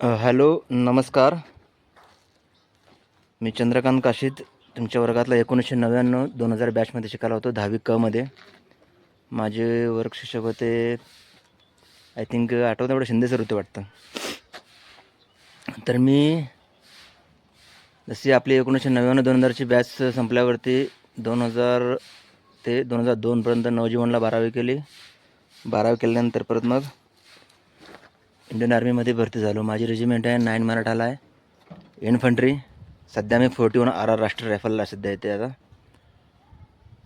Hello नमस्कार. मी चंद्रकांत काशीद तुमच्या वर्गातला एकोणीसशे नव्याण्णव दोन हजार बॅचमध्ये शिकायला होतो दहावी कमध्ये माझे वर्ग शिक्षक होते आय थिंक आठवतं एवढं शिंदे सर होते वाटतं. तर मी जशी आपली एकोणीसशे नव्याण्णव दोन हजारची बॅच संपल्यावरती दोन हजार ते दोन हजार दोनपर्यंत नवजीवनला बारावी केली. बारावी केल्यानंतर परत मग इंडियन आर्मीमध्ये भरती झालो. माझी रेजिमेंट आहे नाईन मराठाला आहे. इन्फंट्री सध्या मी forty one R R Rashtriya रायफलला सध्या येते आता.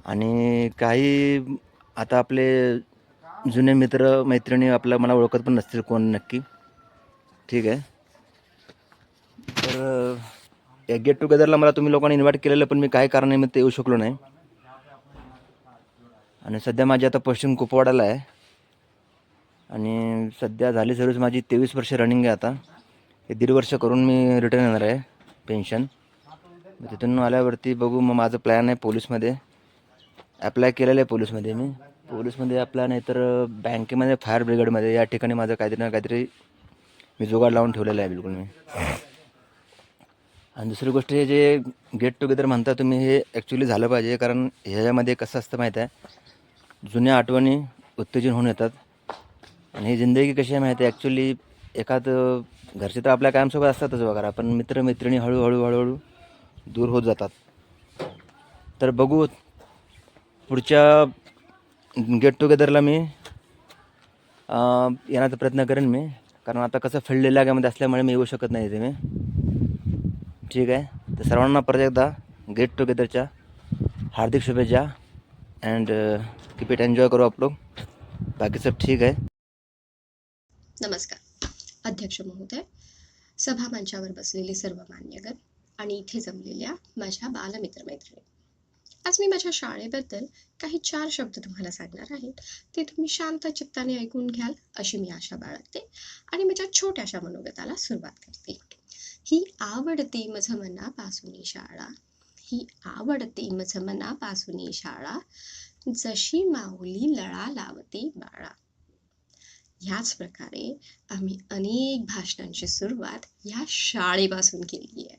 आणि काही आता आपले जुने मित्र मैत्रिणी आपल्या मला ओळखत पण नसतील कोण नक्की. ठीक आहे. तर या गेट टुगेदरला मला तुम्ही लोकांनी इन्व्हाइट केलेलं पण मी काही कारणानिमित्त येऊ शकलो नाही. आणि सध्या माझी आता पश्चिम कुपवाडाला आहे. आणि सध्या झाली सर्विस माझी तेवीस वर्ष रनिंग आहे आता. हे दीड वर्ष करून मी रिटर्न येणार आहे पेन्शन मग तिथून आल्यावरती बघू मग माझं प्लॅन आहे पोलीसमध्ये. ॲप्लाय केलेलं आहे पोलीसमध्ये मी. पोलीसमध्ये अप्लाय नाही तर बँकेमध्ये फायर ब्रिगेडमध्ये या ठिकाणी माझं काहीतरी ना काहीतरी मी जुगाड लावून ठेवलेलं आहे बिलकुल मी. आणि दुसरी गोष्ट हे जे गेट टुगेदर म्हणता तुम्ही हे ॲक्च्युली झालं पाहिजे. कारण ह्याच्यामध्ये कसं असतं माहीत आहे? जुन्या आठवणी उत्तेजन होऊन येतात. आणि ही जिंदगी कशी आहे माहिती आहे? ॲक्च्युली एखाद घरचे तर आपल्या कायमसोबत असतातच वगैरे पण मित्रमैत्रिणी हळूहळू हळूहळू दूर होत जातात. तर बघू पुढच्या गेट टुगेदरला मी येण्याचा प्रयत्न करेन मी. कारण आता कसं फील्ड इलाक्यामध्ये असल्यामुळे मी येऊ शकत नाही इथे मी. ठीक आहे? तर सर्वांना परत एकदा गेट टुगेदरच्या हार्दिक शुभेच्छा. अँड कीप इट एन्जॉय करू आप लोग. बाकी सब ठीक आहे. नमस्कार. अध्यक्ष महोदय सभा मंचावर बसलेले सर्व मान्यगण आणि इथे जमलेल्या माझ्या बालमित्रमैत्रिणी. आज मी माझ्या शाळेबद्दल काही चार शब्द तुम्हाला सांगणार आहे. ते तुम्ही शांत चित्ताने ऐकून घ्याल अशी मी आशा बाळगते आणि माझ्या छोट्याशा मनोगताला सुरुवात करते. ही आवडती मझ मनापासून शाळा ही आवडती मझ मनापासून शाळा जशी माऊली लळा लावते बाळा. ह्याच प्रकारे आम्ही अनेक भाषणांची सुरुवात ह्या शाळेपासून केली आहे.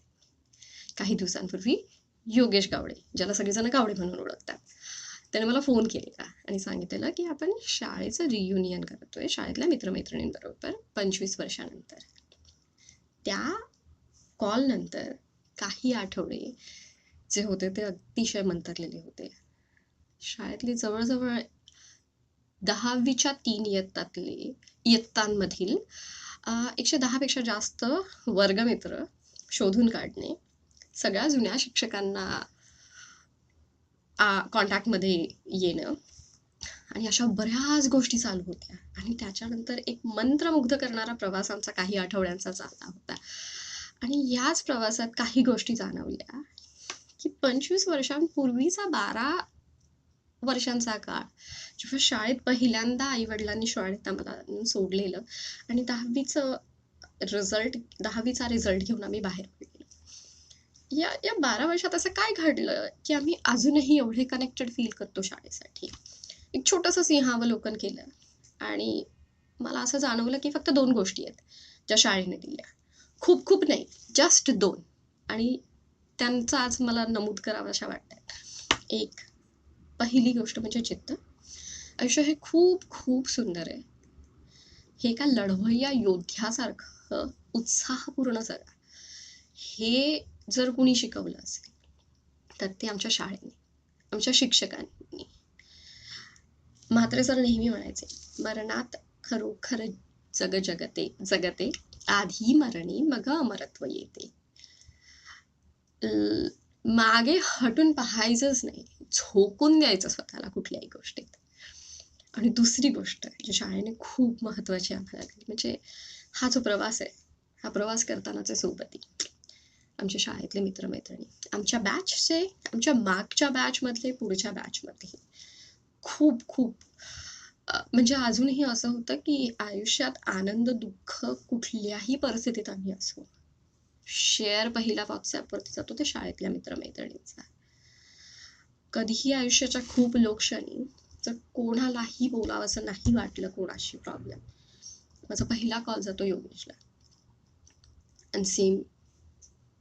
काही दिवसांपूर्वी योगेश गावडे ज्याला सगळेजण गावडे म्हणून ओळखतात त्याने मला फोन केलेला आणि सांगितलेलं की आपण शाळेचं रियुनियन करतोय शाळेतल्या मित्रमैत्रिणींबरोबर पंचवीस वर्षानंतर. त्या कॉलनंतर काही आठवडे जे होते ते अतिशय मंतरलेले होते. शाळेतली जवळजवळ दहावीच्या तीन इयत्तातले इयत्तांमधील एकशे दहापेक्षा जास्त वर्गमित्र शोधून काढणे. सगळ्या जुन्या शिक्षकांना कॉन्टॅक्टमध्ये येणं. आणि अशा बऱ्याच गोष्टी चालू होत्या. आणि त्याच्यानंतर एक मंत्रमुग्ध करणारा प्रवास आमचा काही आठवड्यांचा चालला होता. आणि याच प्रवासात काही गोष्टी जाणवल्या की पंचवीस वर्षांपूर्वीचा बारा वर्षांचा काळ. जेव्हा शाळेत पहिल्यांदा आई वडिलांनी शाळेत आम्हाला सोडलेलं आणि दहावीचं रिझल्ट दहावीचा रिझल्ट घेऊन आम्ही बाहेर पडलो. या या बारा वर्षात असं काय घडलं की आम्ही अजूनही एवढे कनेक्टेड फील करतो शाळेसाठी. एक छोटंसं सिंहावलोकन केलं आणि मला असं जाणवलं की फक्त दोन गोष्टी आहेत ज्या शाळेने दिल्या. खूप खूप नाही जस्ट दोन. आणि त्यांचा आज मला नमूद करावाशा वाटतात एक पहिली गोष्ट म्हणजे चित्त. आयुष्य हे खूप खूप सुंदर आहे. हे एका लढवय्या योद्ध्यासारखं उत्साहपूर्ण जगा हे जर कुणी शिकवलं असेल तर ते आमच्या शाळेने आमच्या शिक्षकांनी. मात्र सर नेहमी म्हणायचे मरणात खरोखर जग जगते जगते आधी मरणी मग अमरत्व येते. मागे हटून पाहायचंच नाही. झोकून द्यायचं स्वतःला कुठल्याही गोष्टीत. आणि दुसरी गोष्ट जी शाळेने खूप महत्त्वाची आम्हाला दिली म्हणजे हा जो प्रवास आहे हा प्रवास करतानाचे सोबती. आमच्या शाळेतले मित्रमैत्रिणी आमच्या बॅचचे आमच्या मागच्या बॅचमधले पुढच्या बॅचमधले खूप खूप म्हणजे अजूनही असं होतं की आयुष्यात आनंद दुःख कुठल्याही परिस्थितीत आम्ही असू. शेअर पहिला व्हॉट्सॲपवरती जातो ते शाळेतल्या मित्रमैत्रिणींचा. कधीही आयुष्याच्या खूप लोकशाही जर कोणालाही बोलावंसं नाही वाटलं कोणाशी प्रॉब्लेम माझा पहिला कॉल जातो योगेशला. आणि सेम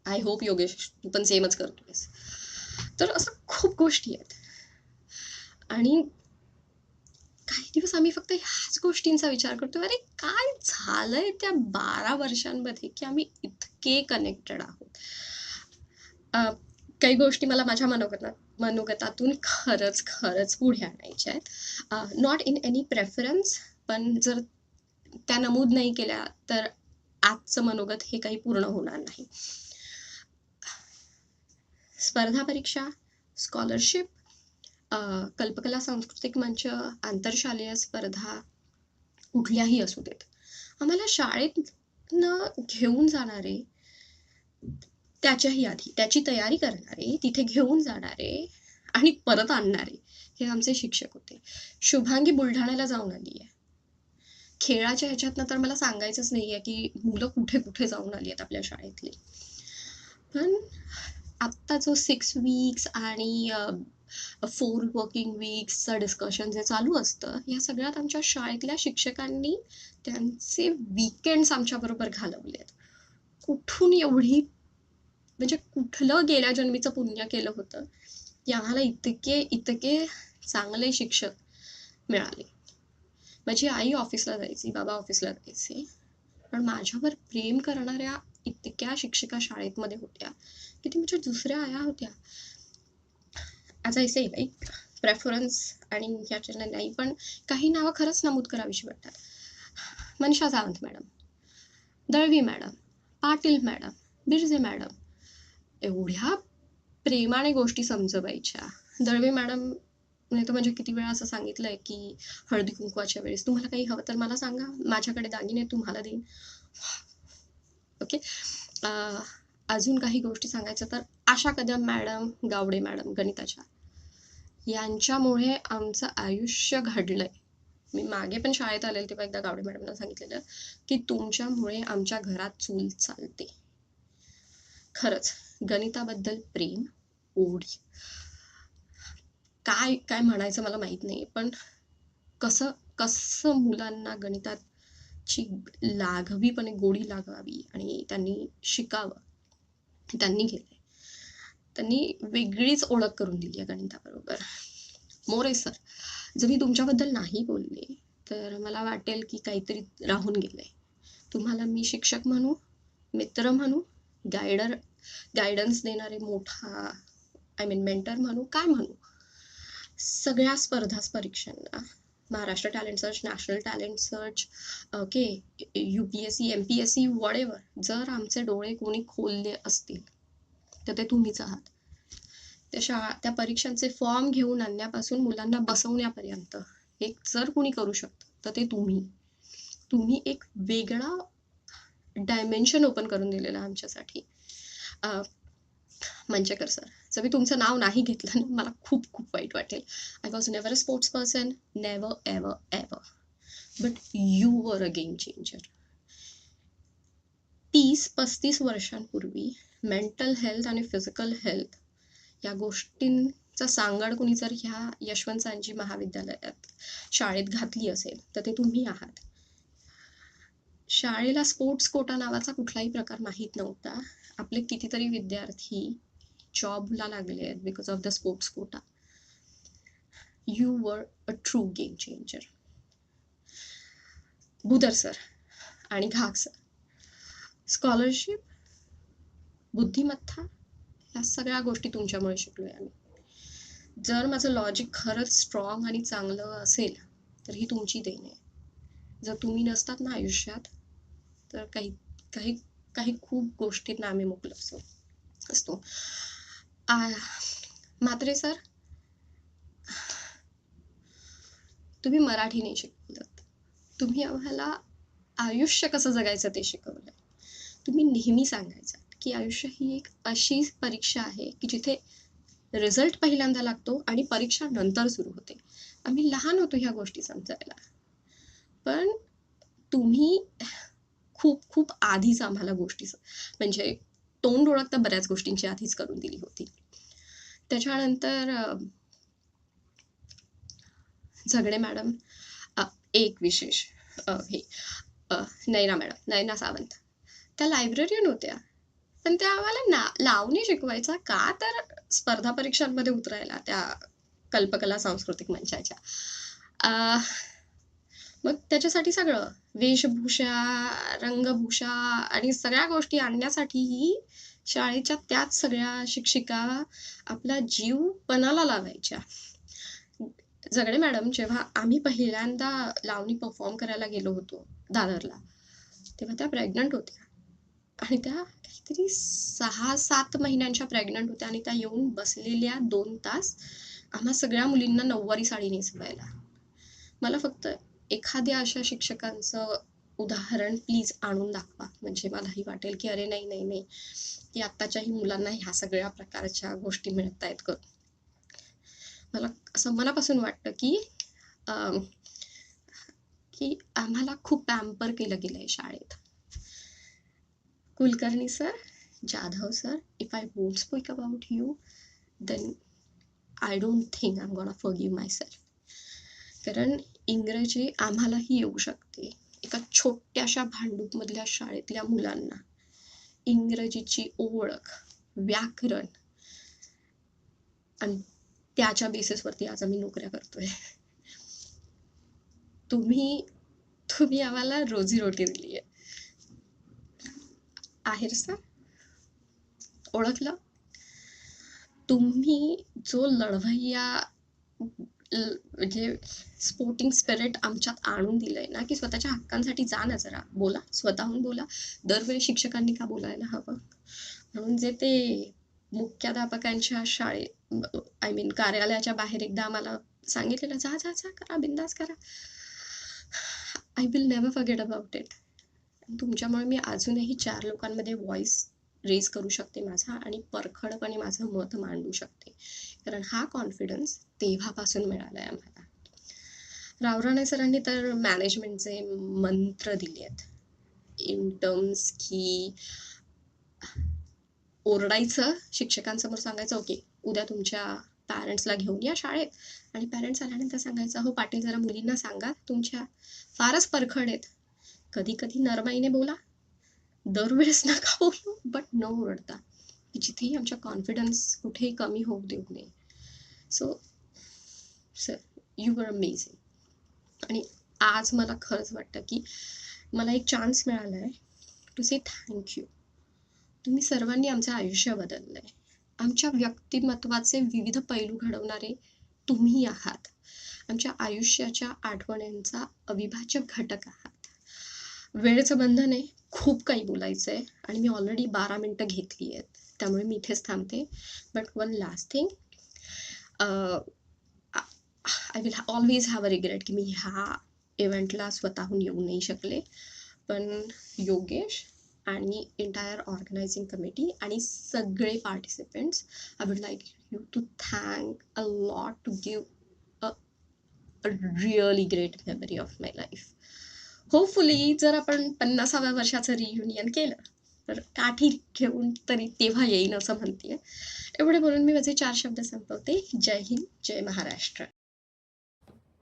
आय होप योगेश तू पण सेमच करतोयस. तर असं खूप गोष्टी आहेत. आणि काही दिवस आम्ही फक्त ह्याच गोष्टींचा विचार करतो अरे काय झालंय त्या बारा वर्षांमध्ये की आम्ही इतके कनेक्टेड आहोत? काही गोष्टी मला माझ्या मनोगतात मनोगतातून खरंच खरंच पुढे आणायच्या आहेत. नॉट इन एनी प्रेफरन्स पण जर त्या नमूद नाही केल्या तर आजचं मनोगत हे काही पूर्ण होणार नाही. स्पर्धा परीक्षा स्कॉलरशिप कल्पकला सांस्कृतिक मंच आंतरशालेय स्पर्धा कुठल्याही असू देत. आम्हाला शाळेत न घेऊन जाणारे त्याच्याही आधी त्याची तयारी करणारे तिथे घेऊन जाणारे आणि परत आणणारे हे आमचे शिक्षक होते. शुभांगी बुलढाण्याला जाऊन आली आहे खेळाच्या ह्याच्यातनं तर मला सांगायचंच नाही आहे की मुलं कुठे कुठे जाऊन आली आहेत आपल्या शाळेतली. पण आत्ता जो सिक्स वीक्स आणि फोर वर्किंग वीक्सचं डिस्कशन जे चालू असतं या सगळ्यात आमच्या शाळेतल्या शिक्षकांनी त्यांचे विकेंड्स आमच्याबरोबर घालवले आहेत. कुठून एवढी म्हणजे कुठलं गेल्या जन्मीचं पुण्य केलं होतं की आम्हाला इतके इतके चांगले शिक्षक मिळाले. माझी आई ऑफिसला जायची बाबा ऑफिसला जायचे. पण माझ्यावर प्रेम करणाऱ्या इतक्या शिक्षिका शाळेतमध्ये होत्या. की ती माझ्या म्हणजे दुसऱ्या आया होत्या. आज ऐसे से लाईक प्रेफरन्स आणि ह्याच्यानं नाही पण काही नावं खरंच नमूद करावीशी वाटतात. Manisha Sawant madam Dalvi madam Patil madam Birje madam एवढ्या प्रेमाने गोष्टी समजवायच्या. दळवी मॅडम नाही तर म्हणजे किती वेळा असं सांगितलं आहे की हळदी कुंकवाच्या वेळेस तुम्हाला काही हवं तर मला सांगा. माझ्याकडे दागिने तुम्हाला देईन. ओके अजून काही गोष्टी सांगायचं तर आशा कदम मॅडम गावडे मॅडम गणिताच्या यांच्यामुळे आमचं आयुष्य घडलंय. मी मागे पण शाळेत आलेले तेव्हा एकदा गावडे मॅडमना सांगितलेलं की तुमच्यामुळे आमच्या घरात चूल चालते. खरंच गणिताबद्दल प्रेम ओढी. काय काय म्हणायचं मला माहीत नाही पण कसं कसं मुलांना गणिताची लाघवीपणे गोडी लागावी आणि त्यांनी शिकावं त्यांनी केलंय. त्यांनी वेगळीच ओळख करून दिली आहे गणिताबरोबर. मोरे सर जर मी तुमच्याबद्दल नाही बोलले तर मला वाटेल की काहीतरी राहून गेलंय. तुम्हाला मी शिक्षक म्हणू मित्र म्हणू गायडर गायडन्स देणारे मोठा आय मीन मेंटर म्हणू काय म्हणू? सगळ्या स्पर्धा परीक्षांना. Maharashtra talent search national talent search okay U P S C M P S C वडेवर जर आमचे डोळे कोणी खोलले असतील तर ते तुम्हीच आहात. त्या शाळा त्या परीक्षांचे फॉर्म घेऊन आणण्यापासून मुलांना बसवण्यापर्यंत एक जर कोणी करू शकतं तर ते तुम्ही. तुम्ही एक वेगळा डायमेन्शन ओपन करून दिलेला आमच्यासाठी. मंचेकर सर. जर मी तुमचं नाव नाही घेतलं ना मला खूप खूप वाईट वाटेल. I was never a sports person never ever ever but you were a game changer तीस पस्तीस वर्षांपूर्वी मेंटल हेल्थ आणि फिजिकल हेल्थ या गोष्टींचा सांगड कोणी जर ह्या यशवंत सांजी महाविद्यालयात शाळेत घातली असेल तर ते तुम्ही आहात. शाळेला स्पोर्ट्स कोटा नावाचा कुठलाही प्रकार माहीत नव्हता. आपले कितीतरी विद्यार्थी जॉबला लागले आहेत because of the sports quota you were a true game changer Budar sir आणि घाग सर स्कॉलरशिप बुद्धिमत्ता या सगळ्या गोष्टी तुमच्यामुळे शिकलोय आम्ही. जर माझं लॉजिक खरंच स्ट्रॉंग आणि चांगलं असेल तर ही तुमची देण आहे. जर तुम्ही नसतात ना आयुष्यात तर काही काही काही खूप गोष्टींना आम्ही मुकलो असतो. असतो. आ, सर तुम्ही मराठी नाही शिकवलं तुम्ही आम्हाला आयुष्य कसं जगायचं ते शिकवलं तुम्ही नेहमी सांगायचं की आयुष्य ही एक अशी परीक्षा आहे की जिथे रिझल्ट पहिल्यांदा लागतो आणि परीक्षा नंतर सुरू होते. आम्ही लहान होतो ह्या गोष्टी समजायला. पण तुम्ही खूप खूप आधीच आम्हाला गोष्टी म्हणजे तोंड ओळख तर बऱ्याच गोष्टींची आधीच करून दिली होती. त्याच्यानंतर झगडे मॅडम एक विशेष अं, हे नैना मॅडम नयना सावंत. त्या लायब्ररीयन होत्या. पण त्या आम्हाला ना लावणी शिकवायचा का तर स्पर्धा परीक्षांमध्ये उतरायला त्या कल्पकला सांस्कृतिक मंचाच्या. मग त्याच्यासाठी सगळं. वेशभूषा रंगभूषा आणि सगळ्या गोष्टी आणण्यासाठीही शाळेच्या त्याच सगळ्या शिक्षिका आपला जीव पणाला लावायच्या. झगडे मॅडम जेव्हा आम्ही पहिल्यांदा लावणी परफॉर्म करायला गेलो होतो दादरला तेव्हा त्या प्रेग्नंट होत्या. आणि त्या काहीतरी सहा सात महिन्यांच्या प्रेग्नंट होत्या आणि त्या येऊन बसलेल्या दोन तास आम्हा सगळ्या मुलींना नऊवारी साडी नेसवायला. मला फक्त एखाद्या अशा शिक्षकांचं उदाहरण प्लीज आणून दाखवा. म्हणजे मलाही वाटेल की अरे नाही नाही नाही. की आत्ताच्याही मुलांना ह्या सगळ्या प्रकारच्या गोष्टी मिळत आहेत ग. मला असं मनापासून वाटतं की की आम्हाला खूप पॅम्पर केलं गेलं आहे शाळेत. Kulkarni sir Jadhav sir if I won't speak about you then I don't think I am gone for give myself कारण इंग्रजी आम्हालाही येऊ शकते. एका छोट्याशा भांडूपमधल्या शाळेतल्या मुलांना इंग्रजीची ओळख व्याकरण आणि त्याच्या बेसिसवरती आज आम्ही नोकऱ्या करतोय. तुम्ही तुम्ही आम्हाला रोजीरोटी दिली आहे आहेर सर? ओळखलं? तुम्ही जो लढवय्या म्हणजे स्पोर्टिंग स्पिरिट आमच्यात आणून दिलंय ना की स्वतःच्या हक्कांसाठी जा ना जरा. बोला स्वतःहून बोला. दरवेळी शिक्षकांनी का बोलायला हवं? म्हणून जे ते मुख्याध्यापकांच्या शाळे आय मीन कार्यालयाच्या बाहेर एकदा आम्हाला सांगितलेलं जा जा जा करा बिंदास करा. I will never forget about it तुमच्यामुळे मी अजूनही चार लोकांमध्ये व्हॉइस रेज करू शकते माझा आणि परखडपणे माझं मत मांडू शकते. कारण हा कॉन्फिडन्स तेव्हापासून मिळाला आहे आम्हाला रावराणे सरांनी तर मॅनेजमेंटचे मंत्र दिले आहेत. इन टर्म्स की ओरडायचं शिक्षकांसमोर सांगायचं ओके उद्या तुमच्या पॅरेंट्सला घेऊन या शाळेत. आणि पॅरेंट्स आल्यानंतर सांगायचं हो पाटील जरा मुलींना सांगा. तुमच्या फारच परखड आहेत. कधी कधी नरमाईने बोला. दरवेळेस नका बोलू बट न ओरडता. जिथेही आमच्या कॉन्फिडन्स कुठेही कमी होऊ देऊ नये. So sir you were amazing आणि आज मला खरंच वाटतं की मला एक चान्स मिळाला आहे टू से थँक्यू तुम्ही सर्वांनी आमचं आयुष्य बदललं आहे आमच्या व्यक्तिमत्वाचे विविध पैलू घडवणारे तुम्ही आहात. आमच्या आयुष्याच्या आठवणींचा अविभाज्य घटक आहात. वेळेचं बंधन आहे खूप काही बोलायचं आहे आणि मी ऑलरेडी बारा मिनटं घेतली आहेत. त्यामुळे मी इथेच थांबते. But one last thing I will always have a regret की मी ह्या इव्हेंटला स्वतःहून येऊ नाही शकले. पण योगेश आणि एंटायर ऑर्गनायझिंग कमिटी आणि सगळे participants I would like you to thank a lot to give a really great memory of my life hopefully जर आपण पन्नासाव्या वर्षाचं रियुनियन केलं तर काठी घेऊन तरी तेव्हा येईन असं म्हणते एवढे बोलून मी माझे चार शब्द संपवते. जय हिंद जय महाराष्ट्र.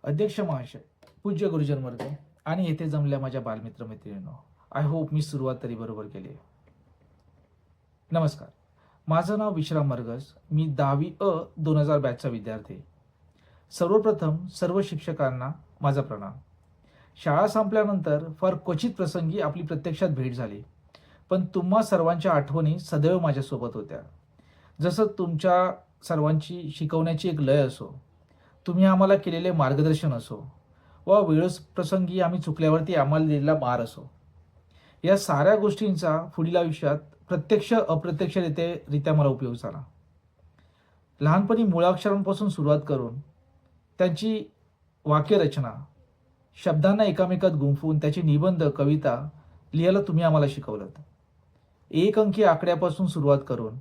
अध्यक्ष महाशय पूज्य गुरुजन मर्दे आणि येथे जमल्या माझ्या बालमित्र मैत्रिणींनो आय होप मी सुरुवात तरी बरोबर केली आहे. नमस्कार. माझं नाव विश्राम मरगस मी दहावी अ दोन हजार बॅचचा विद्यार्थी. सर्वप्रथम सर्व शिक्षकांना माझा प्रणाम. शाळा संपल्यानंतर फार क्वचित प्रसंगी आपली प्रत्यक्षात भेट झाली. पण तुम्हा सर्वांच्या आठवणी सदैव माझ्यासोबत होत्या. जसं तुमच्या सर्वांची शिकवण्याची एक लय असो तुम्ही आम्हाला केलेले मार्गदर्शन असो व वेळस प्रसंगी आम्ही चुकल्यावरती आम्हाला दिलेला मार असो. या साऱ्या गोष्टींचा पुढील आयुष्यात प्रत्यक्ष अप्रत्यक्षरित्या रित्या मला उपयोग झाला. लहानपणी मुळाक्षरांपासून सुरुवात करून त्यांची वाक्यरचना शब्दांना एकामेकात गुंफून त्याची निबंध कविता लिहायला तुम्ही आम्हाला शिकवलं एक अंकी आकड्यापासून सुरुवात करून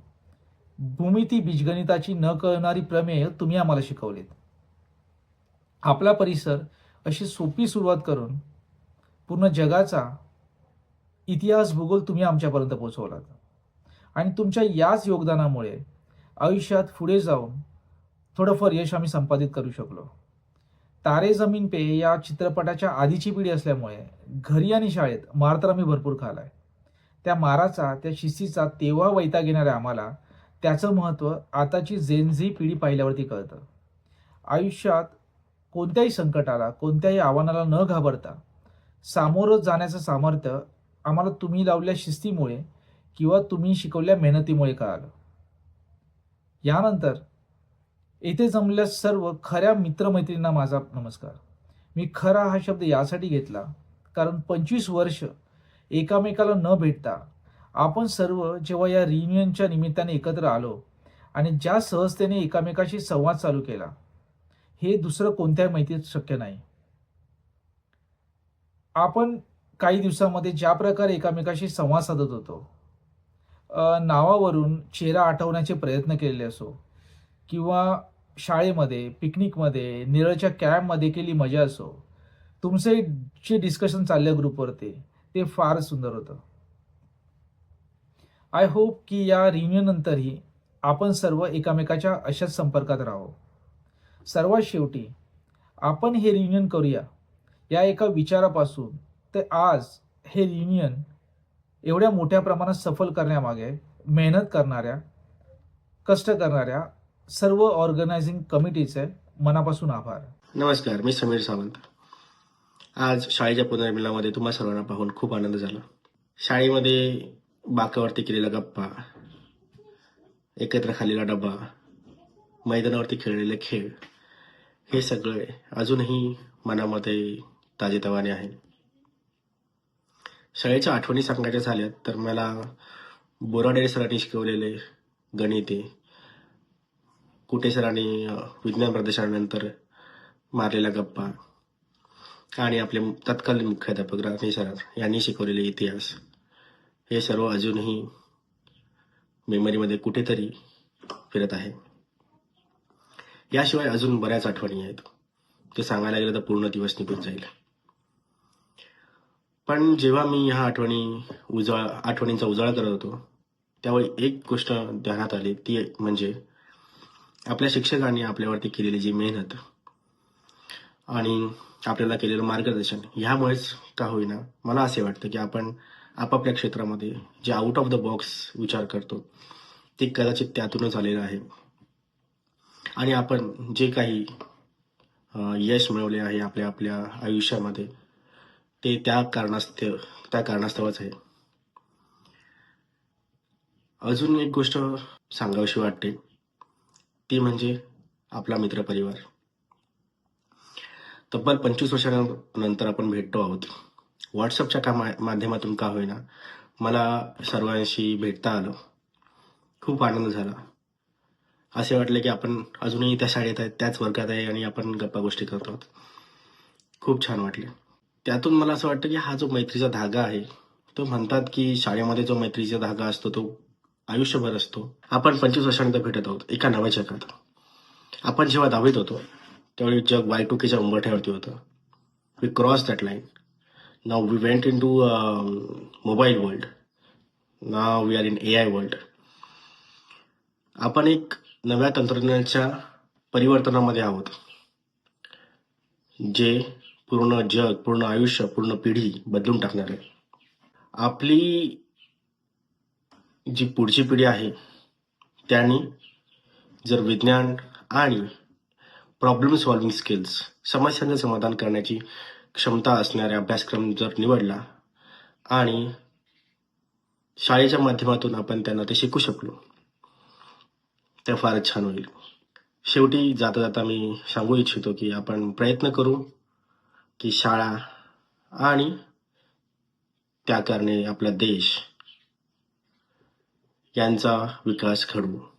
भूमिती बीजगणिताची न कळणारी प्रमेय तुम्ही आम्हाला शिकवलीत. आपला परिसर अशी सोपी सुरुवात करून पूर्ण जगाचा इतिहास भूगोल तुम्ही आमच्यापर्यंत पोहोचवलात. आणि तुमच्या याच योगदानामुळे आयुष्यात पुढे जाऊन थोडंफार यश आम्ही संपादित करू शकलो. तारे जमीन पे या चित्रपटाच्या आधीची पिढी असल्यामुळे घरी आणि शाळेत मार तर आम्ही भरपूर खालाय त्या माराचा त्या शिस्तीचा तेव्हा वैताग येणाऱ्या आम्हाला त्याचं महत्त्व आताची जेनझी पिढी पाहिल्यावरती कळतं. आयुष्यात कोणत्याही संकटाला कोणत्याही आव्हानाला न घाबरता सामोरं जाण्याचं सामर्थ्य आम्हाला तुम्ही लावल्या शिस्तीमुळे किंवा तुम्ही शिकवल्या मेहनतीमुळे कळालं. यानंतर येथे जमलेल्या सर्व खऱ्या मित्रमैत्रिणींना माझा नमस्कार. मी खरा हा शब्द यासाठी घेतला कारण पंचवीस वर्ष एकामेकाला न भेटता आपण सर्व जेव्हा या रियुनियनच्या निमित्ताने एकत्र आलो आणि ज्या सहजतेने एकामेकाशी संवाद चालू केला हे दुसरं कोणत्याही माहितीत शक्य नाही. आपण काही दिवसामध्ये ज्या प्रकारे एकामेकाशी संवाद साधत होतो नावावरून चेहरा आठवण्याचे प्रयत्न केलेले असो किंवा शाळेमध्ये पिकनिकमध्ये निरळच्या कॅम्पमध्ये केली मजा असो तुमचे जे डिस्कशन चाललं ग्रुपवरती ते फार सुंदर होतं. आय होप की या रियुनियन नंतरही आपण सर्व एकामेकाच्या अशाच संपर्कात राहू सर्वात शेवटी आपण हे रियुनियन करूया. या एका विचारापासून ते आज हे रियुनियन एवढ्या मोठ्या प्रमाणात सफल करण्यामागे मेहनत करणाऱ्या कष्ट करणाऱ्या सर्व ऑर्गनायझिंग कमिटीचे मनापासून आभार. नमस्कार मी समीर सावंत. आज शाळेच्या पुनर्मिलनामध्ये तुम्हा सर्वांना पाहून खूप आनंद झाला. शाळेमध्ये बाकावरती केलेला गप्पा एकत्र खाल्लेला डबा मैदानावरती खेळलेले खेळ हे सगळे अजूनही मनामध्ये ताजेतवाने आहे. शाळेच्या आठवणी सांगायच्या झाल्यात तर मला बोराडे सरांनी शिकवलेले गणिते कुटे सरांनी विज्ञान प्रदर्शनानंतर मारलेला गप्पा आणि आपले तत्कालीन मुख्याध्यापक राणे सर यांनी शिकवलेले इतिहास हे सर्व अजूनही मेमरीमध्ये कुठेतरी फिरत आहे. याशिवाय अजून बऱ्याच आठवणी आहेत. ते सांगायला गेलं तर पूर्ण दिवस निघून जाईल. पण जेव्हा मी ह्या आठवणी उजाळ आठवणींचा उजाळा करत होतो त्यावेळी एक गोष्ट ध्यानात आली. ती म्हणजे आपल्या शिक्षकांनी आपल्यावरती केलेली जी मेहनत आणि आपल्याला केलेलं मार्गदर्शन ह्यामुळेच का होईना मला असे वाटतं की आपण आपापल्या क्षेत्रामध्ये जे आउट ऑफ द बॉक्स विचार करतो ते कदाचित त्यातूनच आलेलं आहे. आणि आपण जे काही यश मिळवले आहे आपल्या आपल्या आयुष्यामध्ये ते त्या कारणास्तव त्या कारणास्तवच आहे. अजून एक गोष्ट सांगावीशी वाटते ती म्हणजे आपला मित्रपरिवार. तब्बल पंचवीस वर्षानंतर आपण भेटतो आहोत. व्हॉट्सअपच्या का मा- माध्यमातून का होईना मला सर्वांशी भेटता आलं. खूप आनंद झाला. असे वाटले की आपण अजूनही त्या शाळेत आहेत त्याच वर्गात आहे आणि आपण गप्पा गोष्टी करतो आहोत. खूप छान वाटले. त्यातून मला असं वाटतं की हा जो मैत्रीचा धागा आहे तो म्हणतात की शाळेमध्ये जो मैत्रीचा धागा असतो तो आयुष्यभर असतो. आपण पंचवीस वर्षानंतर भेटत आहोत एका नव्या जगात. आपण जेव्हा दहावीत होतो त्यावेळी जग वाय टू केच्या उंबरठ्यावरती होतं. We cross that line now we went into mobile world now we are in A I world आपण एक नव्या तंत्रज्ञानाच्या परिवर्तनामध्ये आहोत. जे पूर्ण जग पूर्ण आयुष्य पूर्ण पिढी बदलून टाकणार आहे. आपली जी पुढची पिढी आहे त्यांनी जर विज्ञान आणि प्रॉब्लेम सॉल्विंग स्किल्स समस्यांचं समाधान करण्याची क्षमता असणाऱ्या अभ्यासक्रम जर निवडला आणि शाळेच्या माध्यमातून आपण त्यांना ते शिकू शकलो तर फारच छान होईल. शेवटी जाता जाता मी सांगू इच्छितो की आपण प्रयत्न करू की शाळा आणि त्या कारणे आपला देश यांचा विकास घडवू.